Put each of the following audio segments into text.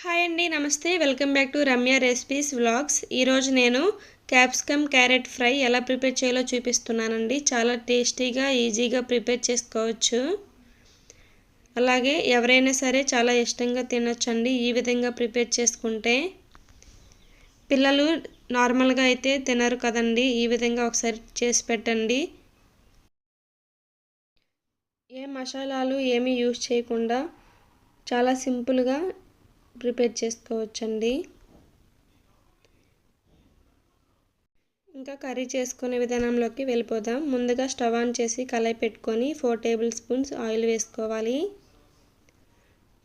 Hi అండి నమస్తే. Welcome back to Ramya recipes vlogs. ఈరోజు నేను క్యాప్సికమ్ క్యారెట్ ఫ్రై ఎలా ప్రిపేర్ చేయాలో చూపిస్తున్నానండి. చాలా టేస్టీగా ఈజీగా ప్రిపేర్ చేసుకోవచ్చు. అలాగే ఎవరైనా సరే చాలా ఇష్టంగా తినొచ్చండి ఈ విధంగా ప్రిపేర్ చేసుకుంటే. పిల్లలు నార్మల్గా అయితే తినరు కదండి ఈ విధంగా ఒకసారి చేసి పెట్టండి. ఏ మసాలాలు ఏమీ యూజ్ చేయకుండా చాలా సింపుల్గా ప్రిపేర్ చేసుకోవచ్చండి. ఇంకా కర్రీ చేసుకునే విధానంలోకి వెళ్ళిపోదాం. ముందుగా స్టవ్ ఆన్ చేసి కళాయి పెట్టుకొని ఫోర్ టేబుల్ స్పూన్స్ ఆయిల్ వేసుకోవాలి.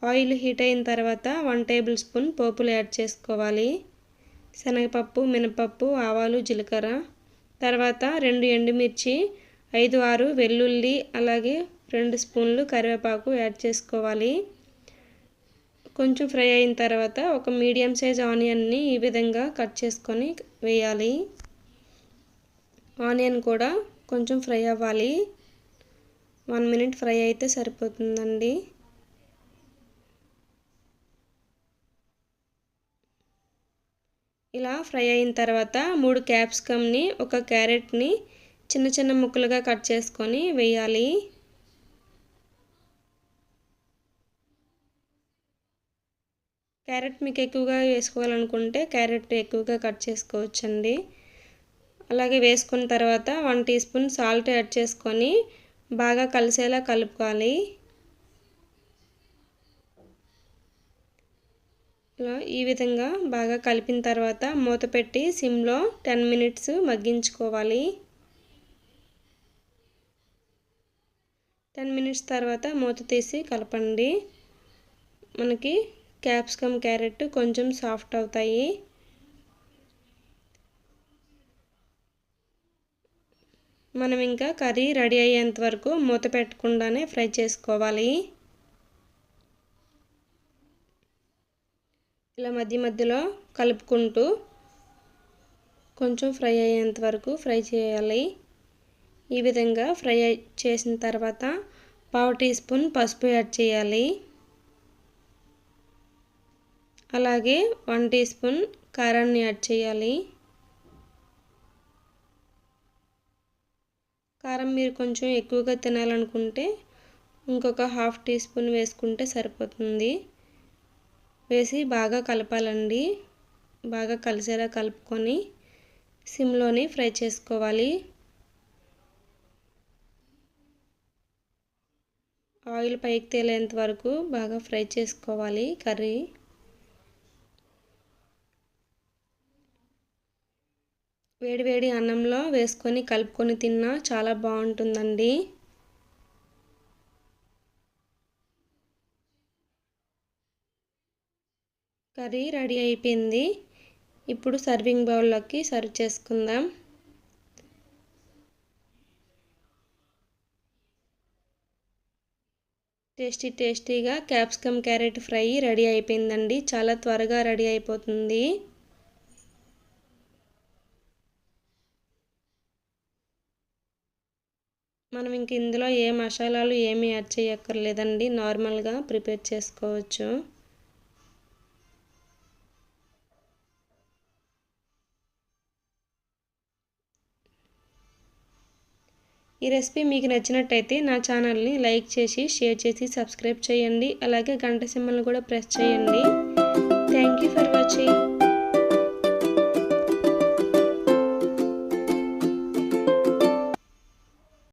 ఆయిల్ హీట్ అయిన తర్వాత వన్ టేబుల్ స్పూన్ పోపులు యాడ్ చేసుకోవాలి. శనగపప్పు మినపప్పు ఆవాలు జీలకర్ర. తర్వాత రెండు ఎండుమిర్చి ఐదు ఆరు వెల్లుల్లి అలాగే రెండు స్పూన్లు కరివేపాకు యాడ్ చేసుకోవాలి. కొంచెం ఫ్రై అయిన తర్వాత ఒక మీడియం సైజ్ ఆనియన్ని ఈ విధంగా కట్ చేసుకొని వేయాలి. ఆనియన్ కూడా కొంచెం ఫ్రై అవ్వాలి. వన్ మినిట్ ఫ్రై అయితే సరిపోతుందండి. ఇలా ఫ్రై అయిన తర్వాత మూడు క్యాప్సికమ్ని ఒక క్యారెట్ని చిన్న చిన్న ముక్కలుగా కట్ చేసుకొని వేయాలి. క్యారెట్ మీకు ఎక్కువగా వేసుకోవాలనుకుంటే క్యారెట్ ఎక్కువగా కట్ చేసుకోవచ్చండి. అలాగే వేసుకున్న తర్వాత one teaspoon salt add చేసుకొని బాగా కలిసేలా కలుపుకోవాలి. ఇలా ఈ విధంగా బాగా కలిపిన తర్వాత మూత పెట్టి సిమ్లో టెన్ మినిట్స్ మగ్గించుకోవాలి. టెన్ మినిట్స్ తర్వాత మూత తీసి కలపండి. మనకి క్యాప్సికమ్ క్యారెట్ కొంచెం సాఫ్ట్ అవుతాయి. మనం ఇంకా కర్రీ రెడీ అయ్యేంత వరకు మూత పెట్టకుండానే ఫ్రై చేసుకోవాలి. ఇలా మధ్య మధ్యలో కలుపుకుంటూ కొంచెం ఫ్రై అయ్యేంత వరకు ఫ్రై చేయాలి. ఈ విధంగా ఫ్రై చేసిన తర్వాత పావు టీ స్పూన్ పసుపు యాడ్ చేయాలి. అలాగే వన్ టీ స్పూన్ కారాన్ని యాడ్ చేయాలి. కారం మీరు కొంచెం ఎక్కువగా తినాలనుకుంటే ఇంకొక హాఫ్ టీ స్పూన్ వేసుకుంటే సరిపోతుంది. వేసి బాగా కలపాలండి. బాగా కలిసేలా కలుపుకొని సిమ్లోని ఫ్రై చేసుకోవాలి. ఆయిల్ పైకి తేలేంత వరకు బాగా ఫ్రై చేసుకోవాలి కర్రీ. వేడివేడి అన్నంలో వేసుకొని కలుపుకొని తిన్నా చాలా బాగుంటుందండి. కర్రీ రెడీ అయిపోయింది. ఇప్పుడు సర్వింగ్ బౌల్లోకి సర్వ్ చేసుకుందాం. టేస్టీ టేస్టీగా క్యాప్సికమ్ క్యారెట్ ఫ్రై రెడీ అయిపోయిందండి. చాలా త్వరగా రెడీ అయిపోతుంది. మనం ఇంక ఇందులో ఏ మసాలాలు ఏమి యాడ్ చేయక్కర్లేదండి. నార్మల్గా ప్రిపేర్ చేసుకోవచ్చు. ఈ రెసిపీ మీకు నచ్చినట్టయితే నా ఛానల్ని లైక్ చేసి షేర్ చేసి సబ్స్క్రైబ్ చేయండి. అలాగే గంట సింబల్ని కూడా ప్రెస్ చేయండి. Thank you for watching.